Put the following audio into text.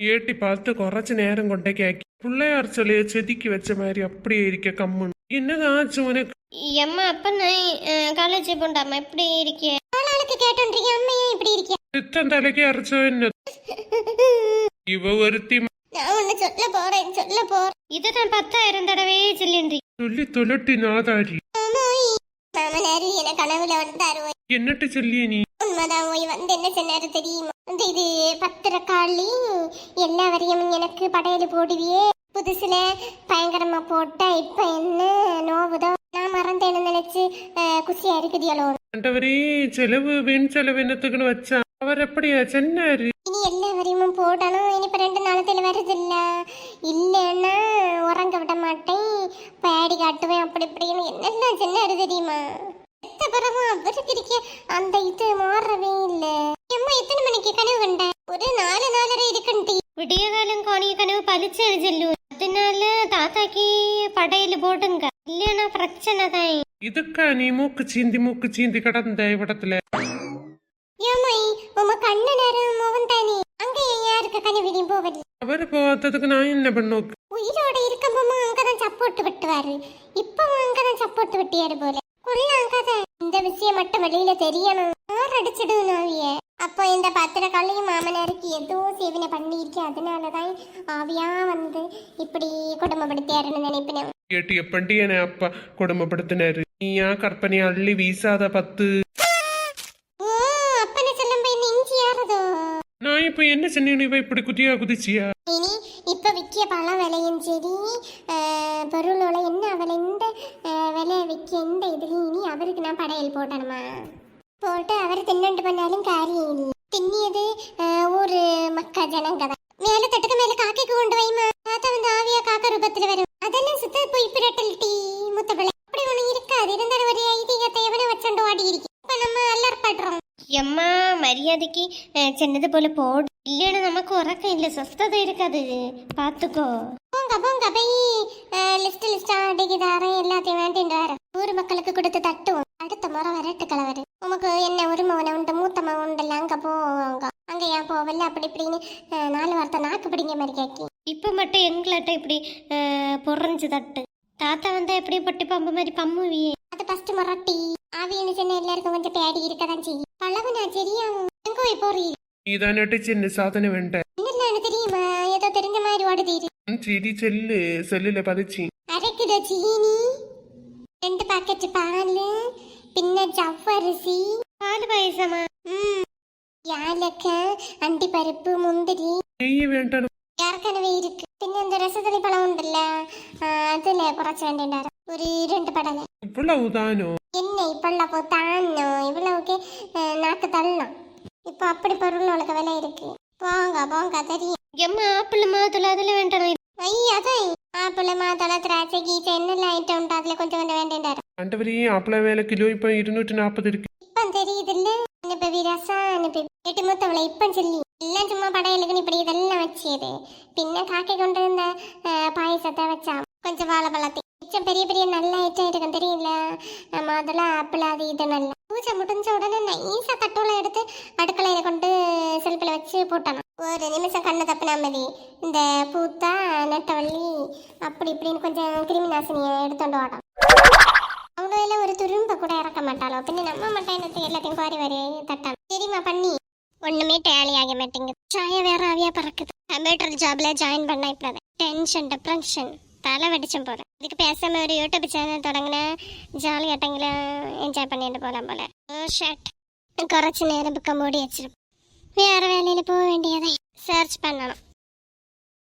ஏட்டி பார்த்து குறைச்ச நேரம் கொண்டே கேக்கி பிள்ளையார் சொல்லிய செதுக்கி வச்ச மாதிரி அப்படியே இருக்க கம்முன்னு. என்னதான் ஆச்சு உனக்கு? எம்மா அப்ப நான் காலேஜ் போண்டாமா எப்படி இருக்கே. ஆளுக்கு கேட்டோன்றீங்க? அம்மா ஏன் இப்படி இருக்கே? சித்தம் தலைக்கு அரைச்சோ என்ன இவ ஒருத்தி நான் ஒண்ணு சொல்ல போறேன் சொல்ல போறேன். இதை நான் என்னட்டு சொல்லிய நீ? ஓய் வந்து என்ன சொன்னாரு தெரியுமா? இந்த இது பத்திரக்காளி எல்லா வரையும் எனக்கு படையலு போடுவியே. புதுசுல பயங்கரமா போட்டா இப்ப என்ன நோவுதோ? நான் மறந்தேன்னு நினைச்சு குசியா இருக்குதியளோ ஆண்டவரே செலவு வீண் செலவு என்னத்துக்குன்னு வச்சா? அவர் எப்படியா சொன்னாரு? இனி எல்லா வரையும் போடணும். இனி இப்ப ரெண்டு நாளத்துல வருது இல்ல இல்லைன்னா உறங்க விட மாட்டேன். பேடி காட்டுவேன் அப்படி இப்படின்னு. என்னெல்லாம் சொன்னாரு தெரியுமா? எத்த பிறகு அவருக்கு அந்த இது மாறவே இல்ல. அம்மா எத்தனை மணிக்கு கனவு கண்ட ஒரு நாலு நாலரை இருக்குன்டி விடிய காலம் காணிய கனவு பலிச்சு செல்லு. அதனால தாத்தாக்கு படையில போடுங்க. இல்லைன்னா பிரச்சனை தான். இதுக்கா நீ மூக்கு சீந்தி மூக்கு சீந்தி கடந்த இவ்விடத்துல ஏமாய் உம கண்ண நேரம் மோகன் தானே. அங்க யாருக்கு கனவிடியும் போவதில்லை அவரு பார்த்ததுக்கு நான் என்ன பண்ணோக்கு உயிரோட இருக்கும்போது அங்கதான் சப்போர்ட் விட்டுவாரு. இப்பவும் அங்கதான் சப்போர்ட் விட்டியாரு போல. கொள்ளாங்கத இந்த விஷயம் மட்டும் வெளியில தெரியணும். அடிச்சிடும் ஆவிய அப்போ இந்த பத்திரக்காலையும் மாமனாருக்கு ஏதோ சேவனை பண்ணியிருக்கேன் அதனாலதான் ஆவியா வந்து இப்படி குடும்பப்படுத்தியாருன்னு நினைப்பினேன். ஏட்டி எப்பண்டி என அப்பா கொடுமைப்படுத்தினாரு. நீ ஏன் கற்பனை அள்ளி வீசாத பத்து. ஓ அப்பனை சொல்லும் போய் நெஞ்சு யாரதோ நான் இப்ப என்ன சொன்னேன் இவ இப்படி குதியா குதிச்சியா? இனி இப்ப விற்கிய பழம் விலையும் சரி அஹ், பொருளோட என்ன அவளை இந்த அஹ், விலை விற்க இந்த இதுலயும் இனி அவருக்கு நான் படையல் போட்டணுமா போட்டு அவர் தின்னண்டு பண்ணாலும் காரியம் இல்லை தின்னியது அஹ், ஊரு மக்கா ஜனங்க தான் மேல தட்டுக்கு மேல காக்கைக்கு கொண்டு வைமா தாத்தா வந்து ஆவியா காக்க ரூபத்துல வரும் அதெல்லாம் சுத்த போய் பிரட்டல் டீ முத்த பிள்ளை அப்படி ஒண்ணு இருக்காது இருந்தாலும் ஒரு ஐதீகத்தை எவனை வச்சோண்டு ஓடி இருக்கு இப்ப நம்ம அலர்படுறோம் எம்மா மரியாதைக்கு சின்னது போல போடு இல்லைன்னா நமக்கு உறக்கம் இல்லை சொஸ்ததை இருக்காது பார்த்துக்கோ போங்க போங்க போய். லிஸ்ட் லிஸ்டா அடிக்குதாரம் எல்லாத்தையும் வேண்டின்றாரு ஊர் மக்களுக்கு கொடுத்து தட்டுவோம். அடுத்த முறை வரட்டு கலவரு உமக்கு என்ன ஒரு மவனை உண்டு? மூத்த மவன் உண்டுல்ல அங்க போவாங்க அங்க. ஏன் போவல அப்படி இப்படின்னு நாலு வார்த்தை நாக்கு பிடிங்க மாதிரி கேட்கி. இப்போ மட்டும் எங்களாட்ட இப்படி பொறஞ்சு தட்டு. தாத்தா வந்தா எப்படி பொட்டி பம்பு மாதிரி பம்முவியே? அது ஃபர்ஸ்ட் முரட்டி. ஆவின்னு சொன்ன எல்லாருக்கும் கொஞ்சம் பேடி இருக்கதான் செய்யும். பழகுனா சரியா எங்க போய் போறீங்க நீதானட்டு சின்ன சாதனை வேண்ட. என்னன்னு தெரியுமா? ஏதோ தெரிஞ்ச மாதிரி ஓடுதீரு. சரி செல்லு செல்லுல பதிச்சு அரை கிலோ சீனி ரெண்டு பாக்கெட் பால் பின்ன ஜவ்வரிசி பால் பாயசமா ம் யாலக்காய் அண்டி பருப்பு முந்திரி நெய்ய வேண்டாம் ஏற்கனவே இருக்கு பின்ன இந்த ரசத்தளி பழம் உண்டுல்ல ஆ, அதுல குறைச்சு வேண்டிட்டாரு ஒரு ரெண்டு படலை இவ்வளவுதானோ என்ன இப்பெல்லாம் தானோ இவ்வளவுக்கு அஹ், நாக்கு தள்ளலாம் இப்போ அப்படி பொருள் உனக்கு விலை இருக்கு போங்க போங்க தெரியும் எம்மா ஆப்பிள் மாதுளை ஐயா அதான் ஆப்பிள் மாதுளை திராட்சை கீச்சை என்னெல்லாம் ஐட்டம் உண்டு அதுல கொஞ்சம் கொஞ்சம் வேண்டாரு ஆண்டவரே ஆப்பிள வேலை கிலோ இப்ப இருநூற்றி நாற்பது இருக்கு இப்போ தெரியுது இல்ல அனுப்பி ரசம் அனுப்பி எட்டு மூத்தவளை இப்போ சொல்லி எல்லாம் சும்மா படையலுக்குன்னு இப்படி இதெல்லாம் வச்சது பின்ன காக்கை கொண்டு வந்த அஹ், பாயசத்தை வச்சா கொஞ்சம் வாழைப்பழத்தை மிச்சம் பெரிய பெரிய நல்ல ஐட்டம் இருக்கும் தெரியல அஹ், நிமிஷம் கண்ணு தப்புனா மதி. இந்த பூத்தா நெட்டவள்ளி அப்படி இப்படின்னு கொஞ்சம் கிருமி நாசினியை எடுத்துட்டு வாடும் அவங்க எல்லாம் ஒரு துரும்ப கூட இறக்க மாட்டாளோ? பின்ன நம்ம மட்டும் என்னத்துக்கு எல்லாத்தையும் குவாரி வாரி தட்டான் தெரியுமா பண்ணி. ஒண்ணுமே டேலி ஆக மாட்டேங்குது. சாய வேற ஆவியா பறக்குது. கம்ப்யூட்டர் ஜாப்ல ஜாயின் பண்ணா இப்பதான் டென்ஷன் டிப்ரெஷன் தலை வெடிச்சும் போகிறேன் இதுக்கு பேசாம ஒரு யூடியூப் சேனல் தொடங்கின ஜாலி ஆட்டங்களும் என்ஜாய் பண்ணிட்டு போகலாம் போல. Oh, ஷர்ட் குறைச்சி நேரம் புக்க மூடி வச்சிருப்போம். வேறு வேலையில் போக வேண்டியதை. சர்ச் பண்ணணும்.